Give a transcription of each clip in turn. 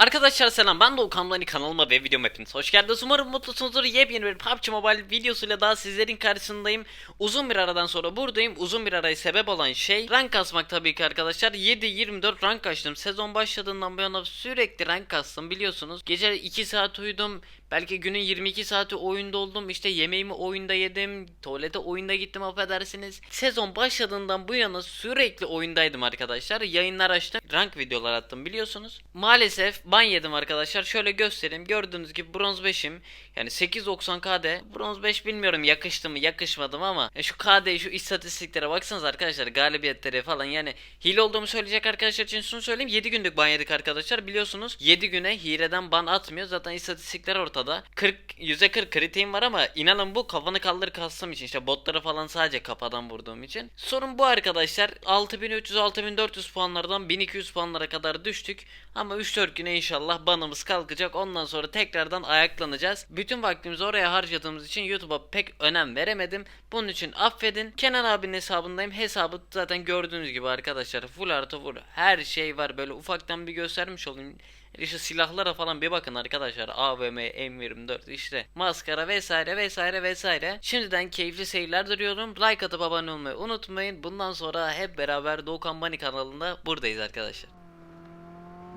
Arkadaşlar selam ben Doğukan Lani kanalıma ve videoma hepiniz hoş geldiniz. Umarım mutlusunuzdur. Yepyeni bir PUBG Mobile videosuyla daha sizlerin karşısındayım. Uzun bir aradan sonra buradayım. Uzun bir araya sebep olan şey rank kasmak tabii ki arkadaşlar. 7-24 rank açtım. Sezon başladığından bu yana sürekli rank kastım biliyorsunuz. Gece 2 saat uyudum. Belki günün 22 saati oyunda oldum. İşte yemeğimi oyunda yedim. Tuvalete oyunda gittim affedersiniz. Sezon başladığından bu yana sürekli oyundaydım arkadaşlar. Yayınlar açtım. Rank videolar attım biliyorsunuz. Maalesef ban yedim arkadaşlar. Şöyle göstereyim. Gördüğünüz gibi bronz 5'im. Yani 890 KD. Bronz 5 bilmiyorum yakıştı mı yakışmadı mı ama ya şu KD şu istatistiklere baksanız arkadaşlar galibiyetleri falan yani hile olduğumu söyleyecek arkadaşlar için şunu söyleyeyim 7 günlük ban yedik arkadaşlar biliyorsunuz 7 güne hileden ban atmıyor zaten istatistikler ortada 40 %40 kritiğim var ama inanın bu kafanı kaldır kastım için işte botları falan sadece kafadan vurduğum için sorun bu arkadaşlar 6300 6400 puanlardan 1200 puanlara kadar düştük ama 3-4 güne inşallah banımız kalkacak. Ondan sonra tekrardan ayaklanacağız. Bütün vaktimizi oraya harcadığımız için YouTube'a pek önem veremedim. Bunun için affedin. Kenan abinin hesabındayım. Hesabı zaten gördüğünüz gibi arkadaşlar. Full artı full. Her şey var. Böyle ufaktan bir göstermiş olayım. İşte silahlara falan bir bakın arkadaşlar. AVM, M24 işte maskara vesaire vesaire vesaire. Şimdiden keyifli seyirler diliyorum. Like atıp abone olmayı unutmayın. Bundan sonra hep beraber Doğukan Bani kanalında buradayız arkadaşlar.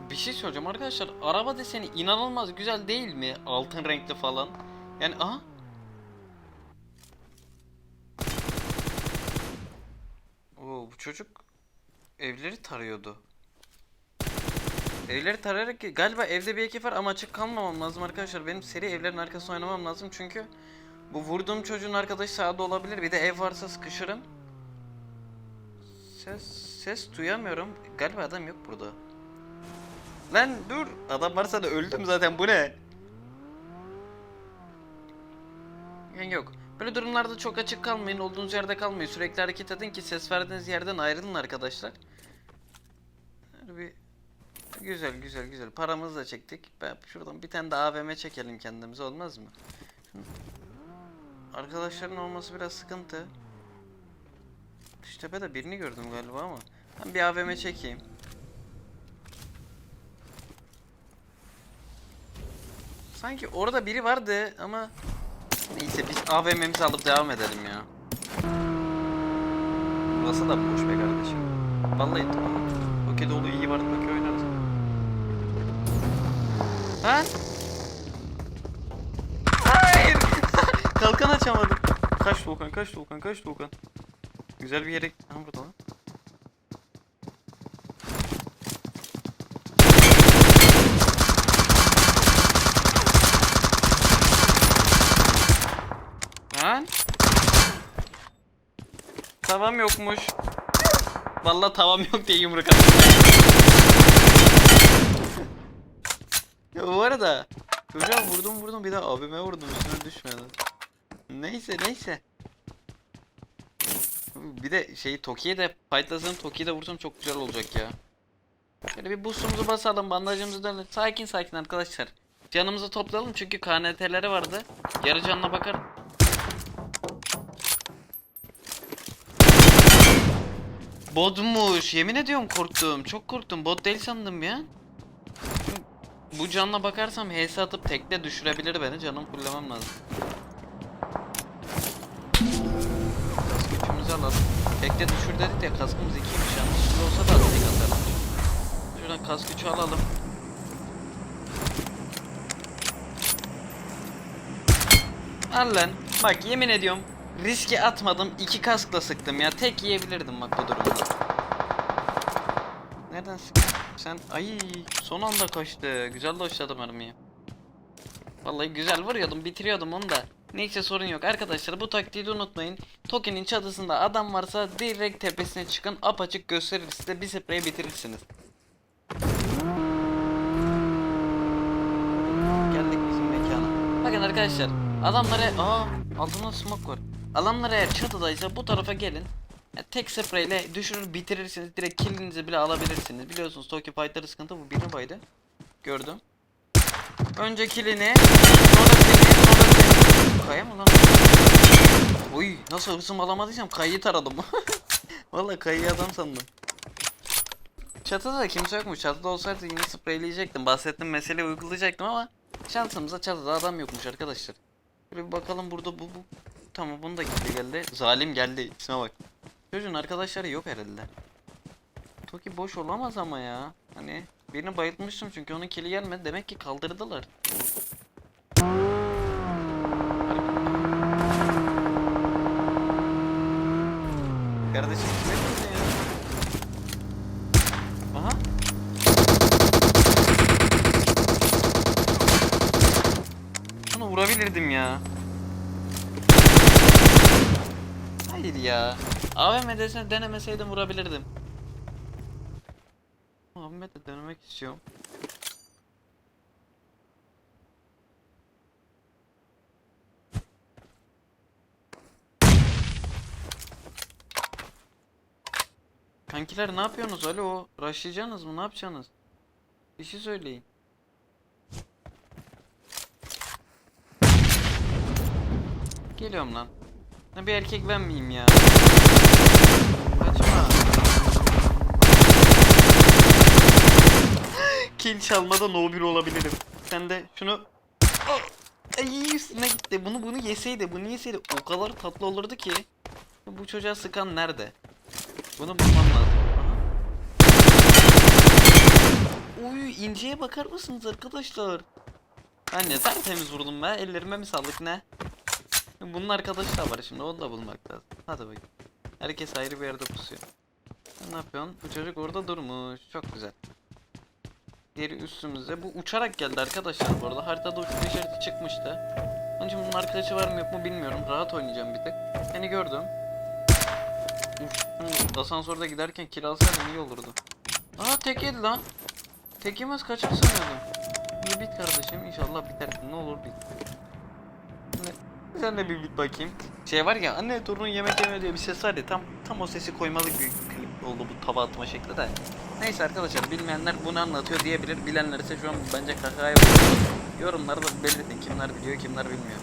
Bir şey söyleyeceğim arkadaşlar. Araba deseni inanılmaz güzel değil mi? Altın renkli falan. Yani aha. Oo, bu çocuk evleri tarıyordu. Evleri tarayarak galiba evde bir ekip var ama açık kalmamam lazım arkadaşlar. Benim seri evlerin arkasına oynamam lazım çünkü bu vurduğum çocuğun arkadaşı sağda olabilir. Bir de ev varsa sıkışırım. Ses ses duyamıyorum. Galiba adam yok burada. Lan dur. Adam varsa da öldüm zaten. Bu ne? Yani yok. Böyle durumlarda çok açık kalmayın. Olduğunuz yerde kalmayın. Sürekli hareket edin ki ses verdiğiniz yerden ayrılın arkadaşlar. Bir Güzel güzel güzel. Paramızı da çektik. Ben şuradan bir tane de AVM çekelim kendimize olmaz mı? Arkadaşların olması biraz sıkıntı. Dış tepede birini gördüm galiba ama. Ben bir AVM çekeyim. Sanki orada biri vardı ama neyse biz AVM'mizi alıp devam edelim ya. Burası da boş be kardeşim. Vallahi tamam. Okey dolu iyi var. Okey oynarız. Ha? Hayır. Kalkan açamadım. Kaç Volkan, kaç Volkan, kaç Volkan. Güzel bir yere... Ha burada lan. Tavam yokmuş. Vallahi tavam yok diye yumruk attım. Ya bu arada çocuğa vurdum vurdum bir daha abime vurdum üstüne düşmedi. Neyse neyse. Bir de şey Toki'ye de fightlasın Toki'ye de vursam çok güzel olacak ya. Şöyle bir boostumuzu basalım bandajımızı da sakin sakin arkadaşlar. Canımızı toplayalım çünkü KNT'leri vardı. Yarı canına bakar. Botmuş. Yemin ediyorum korktum. Çok korktum. Bot değil sandım ya. Bu canla bakarsam HS atıp tekle düşürebilir beni. Canım fullemem lazım. Kask gücümüzü alalım. Tekle düşür dedik ya kaskımız 2'ymiş. Yanlışlıkla olsa da tek atarım. Şuradan kask gücü alalım. Al lan. Bak yemin ediyorum. Riske atmadım. iki kaskla sıktım ya. Tek yiyebilirdim bak bu durumda. Nereden sıktın? Sen ay son anda kaçtı. Güzel doşladım mermiyi. Vallahi güzel vuruyordum, bitiriyordum onu da. Neyse sorun yok. Arkadaşlar bu taktiği unutmayın. Toki'nin çatısında adam varsa direkt tepesine çıkın. Apaçık gösterir size bir sprey bitirirsiniz. Geldik bizim mekana. Bakın arkadaşlar adamlara aa altında smoke var. Adamlar eğer çatıdaysa bu tarafa gelin. Ya tek spreyle düşürür bitirirsiniz. Direkt killinizi bile alabilirsiniz. Biliyorsunuz Tokyo Fight'ları sıkıntı bu birini baydı. Gördüm. Önce killini, sonra seni, sonra seni. Kaya mı lan? Uy nasıl hırsım alamadıysam kayayı taradım. Vallahi kayayı adam sandım. Çatıda da kimse yokmuş. Çatıda olsaydı yine spreyleyecektim. Bahsettiğim meseleyi uygulayacaktım ama şansımıza çatıda adam yokmuş arkadaşlar. Bir bakalım burada bu bu. Tamam bunu da gitti geldi. Zalim geldi. İsme bak. Çocuğun arkadaşları yok herhalde. Toki boş olamaz ama ya. Hani birini bayıltmıştım çünkü onun kili gelmedi. Demek ki kaldırdılar. Kardeşim kime ya? Aha. Bunu vurabilirdim ya. Hayır ya. AVM desene denemeseydim vurabilirdim. AVM de denemek istiyorum. Kankiler ne yapıyorsunuz? Alo, rushlayacaksınız mı? Ne yapacaksınız? Bir şey söyleyin. Geliyorum lan. Bir erkek ben miyim ya? Kaçma. Kill çalmada no 1 olabilirim. Sen de şunu Oh! Ay üstüne gitti. Bunu bunu yeseydi, bunu yeseydi o kadar tatlı olurdu ki. Bu çocuğa sıkan nerede? Bunu bulmam lazım. Uy inceye bakar mısınız arkadaşlar? Ben ne tertemiz vurdum be. Ellerime mi sallık ne? Bunun arkadaşı da var şimdi onu da bulmak lazım. Hadi bakayım. Herkes ayrı bir yerde pusuyor. Ne yapıyorsun? Bu çocuk orada durmuş. Çok güzel. Diğeri üstümüzde. Bu uçarak geldi arkadaşlar bu arada. Haritada uçuş işareti çıkmıştı. Onun için bunun arkadaşı var mı yok mu bilmiyorum. Rahat oynayacağım bir tek. Seni gördüm. Asansörde giderken kiralsaydım iyi olurdu. Aa tek yedi lan. Tek yemez kaçar sanıyordum. İyi bit kardeşim inşallah biter. Ne olur bit. Sen de bir bit bakayım. Şey var ya anne torunun yemek yemiyor diye bir ses var ya tam tam o sesi koymalık bir klip oldu bu tava atma şekli de. Neyse arkadaşlar bilmeyenler bunu anlatıyor diyebilir. Bilenler ise şu an bence kakaya vurur. Yorumlarda belirtin kimler biliyor kimler bilmiyor.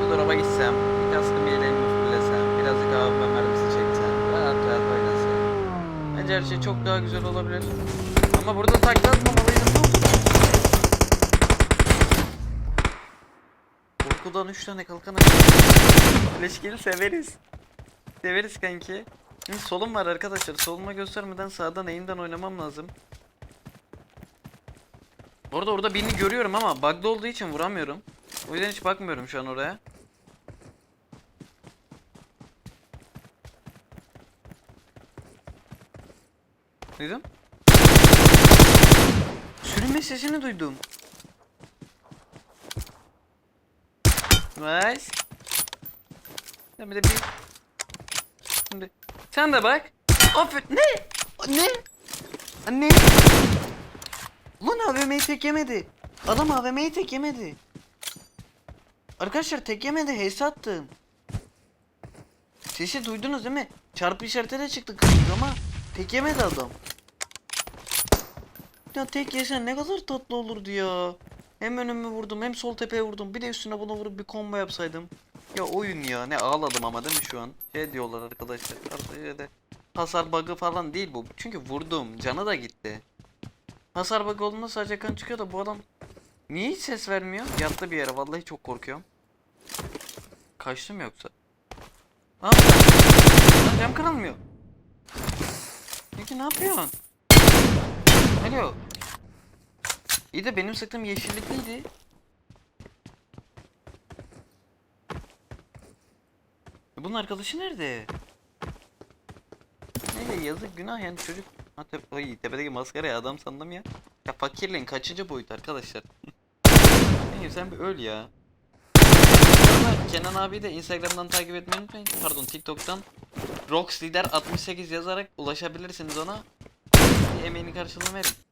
Bu dolaba gitsem, bir kaskım yeleğimi fullesem, birazcık AVM mermisi çeksem, rahat rahat oynasam. Bence her şey çok daha güzel olabilir. Ama burada takla atmamalıydım. Ne oldu? Korkudan 3 tane kalkan Leşkili severiz. Severiz kanki. Şimdi solum var arkadaşlar. Soluma göstermeden sağdan eğimden oynamam lazım. Bu arada orada birini görüyorum ama bug'da olduğu için vuramıyorum. O yüzden hiç bakmıyorum şu an oraya. Duydun? Sürünme sesini duydum. Nice. Sen bir de bir... Şimdi... Sen de bak. Aferin. Ne? Ne? Ne? Lan AVM'yi tek yemedi. Adam AVM'yi tek yemedi. Arkadaşlar tek yemedi. HS attım. Sesi duydunuz değil mi? Çarpı işareti de çıktı kırmızı ama tek yemedi adam. Ya tek yesen ne kadar tatlı olurdu ya. Hem önüme vurdum hem sol tepeye vurdum. Bir de üstüne bunu vurup bir combo yapsaydım. Ya oyun ya ne ağladım ama değil mi şu an? Şey diyorlar arkadaşlar. Arkadaşlar hasar bug'ı falan değil bu. Çünkü vurdum. Canı da gitti. Hasar bug olduğunda sadece kan çıkıyor da bu adam niye hiç ses vermiyor? Yattı bir yere vallahi çok korkuyorum. Kaçtı mı yoksa? Ne cam kırılmıyor. Peki ne yapıyorsun? Alo. İyi de benim sıktığım yeşillikliydi. E Bunun arkadaşı nerede? Neyse yazık günah yani çocuk. Ha tep Ay, tepedeki maskara ya adam sandım ya. Ya fakirliğin kaçıncı boyut arkadaşlar. Neyse sen bir öl ya. Kenan abi de Instagram'dan takip etmeyi unutmayın. Pardon TikTok'tan Rox Lider 68 yazarak ulaşabilirsiniz ona. Emeğini karşılığını verin.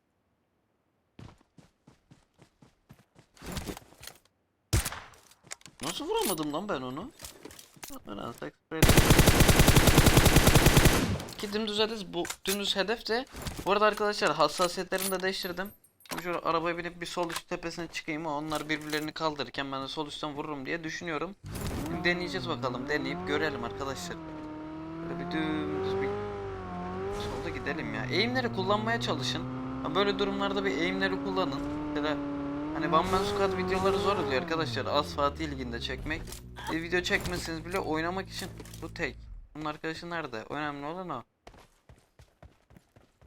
Nasıl vuramadım lan ben onu? Ki dümdüz hedef bu dümdüz hedef de bu arada arkadaşlar hassasiyetlerimi de değiştirdim. Şöyle arabaya binip bir sol üst tepesine çıkayım onlar birbirlerini kaldırırken ben de sol üstten vururum diye düşünüyorum. Şimdi deneyeceğiz bakalım deneyip görelim arkadaşlar. Böyle bir dümdüz bir gidelim ya. Eğimleri kullanmaya çalışın. Böyle durumlarda bir eğimleri kullanın. Mesela hani One Man Squad videoları zor oluyor arkadaşlar. Az ilginde çekmek. Bir video çekmeseniz bile oynamak için bu tek. Bunun arkadaşı nerede? Önemli olan o.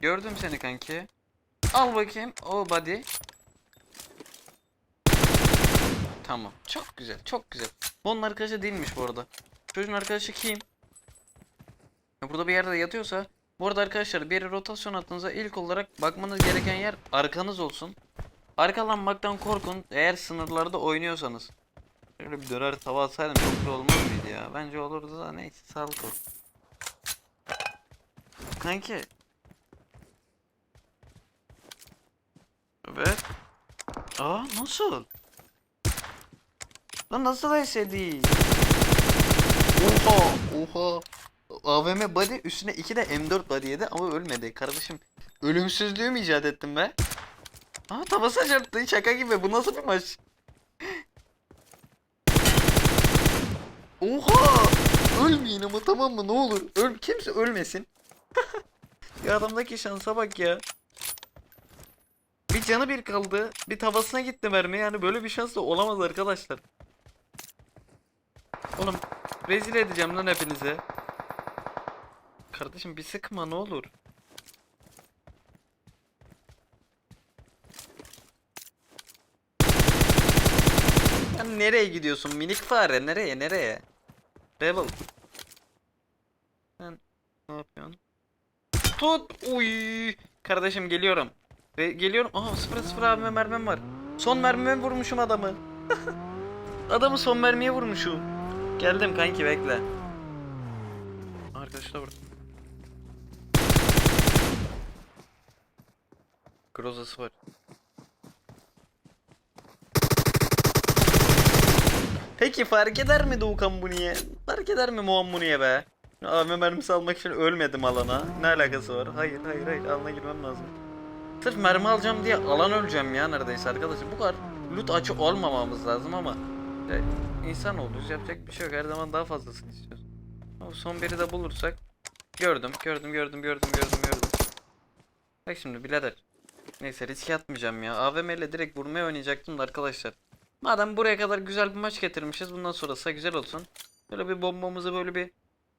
Gördüm seni kanki. Al bakayım. O body. Tamam. Çok güzel. Çok güzel. Bu onun arkadaşı değilmiş bu arada. Çocuğun arkadaşı kim? Burada bir yerde yatıyorsa bu arada arkadaşlar bir rotasyon attığınızda ilk olarak bakmanız gereken yer arkanız olsun. Arkalanmaktan korkun eğer sınırlarda oynuyorsanız. Şöyle bir döner tava atsaydım çok güzel olmaz mıydı ya? Bence olurdu da neyse sağlık olsun. Kanki. Evet. Aa nasıl? Lan nasıl esedi? Oha oha. AVM body üstüne 2 de M4 body yedi ama ölmedi. Kardeşim ölümsüzlüğü mü icat ettim be? Aa tavası çarptı şaka gibi bu nasıl bir maç? Oha! Ölmeyin ama tamam mı ne olur. Öl kimse ölmesin. ya adamdaki şansa bak ya. Bir canı bir kaldı. Bir tavasına gitti mermi. Yani böyle bir şans da olamaz arkadaşlar. Oğlum rezil edeceğim lan hepinize. Kardeşim bir sıkma ne olur. Sen nereye gidiyorsun minik fare? Nereye nereye? Rebel. Sen ne yapıyorsun? Tut! Uy! Kardeşim geliyorum. Ve geliyorum. Aha 0 0 abime mermim var. Son mermime vurmuşum adamı. Adamı son mermiye vurmuşum. Geldim kanki bekle. Arkadaşlar vur. Grozası var. Peki fark eder mi Doğukan bu niye? Fark eder mi Muam bu niye be? AVM mermisi almak için ölmedim alana. Ne alakası var? Hayır hayır hayır alana girmem lazım. Sırf mermi alacağım diye alan öleceğim ya neredeyse arkadaşlar. Bu kadar loot açı olmamamız lazım ama ya, insan oluruz yapacak bir şey yok. Her zaman daha fazlasını istiyoruz. Ama son biri de bulursak gördüm gördüm gördüm gördüm gördüm gördüm. Bak şimdi birader. Neyse riske atmayacağım ya. AVM ile direkt vurmaya oynayacaktım da arkadaşlar. Madem buraya kadar güzel bir maç getirmişiz bundan sonrası güzel olsun. Böyle bir bombamızı böyle bir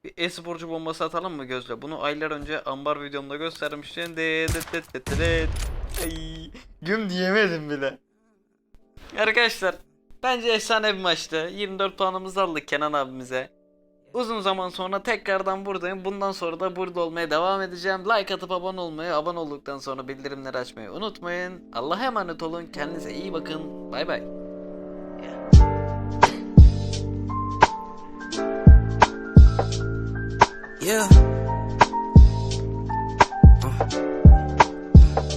bir e-sporcu bombası atalım mı gözle? Bunu aylar önce ambar videomda göstermiştim. De. Ay, güm diyemedim bile. Arkadaşlar bence efsane bir maçtı. 24 puanımızı aldık Kenan abimize. Uzun zaman sonra tekrardan buradayım. Bundan sonra da burada olmaya devam edeceğim. Like atıp abone olmayı, abone olduktan sonra bildirimleri açmayı unutmayın. Allah'a emanet olun. Kendinize iyi bakın. Bay bay. Yeah.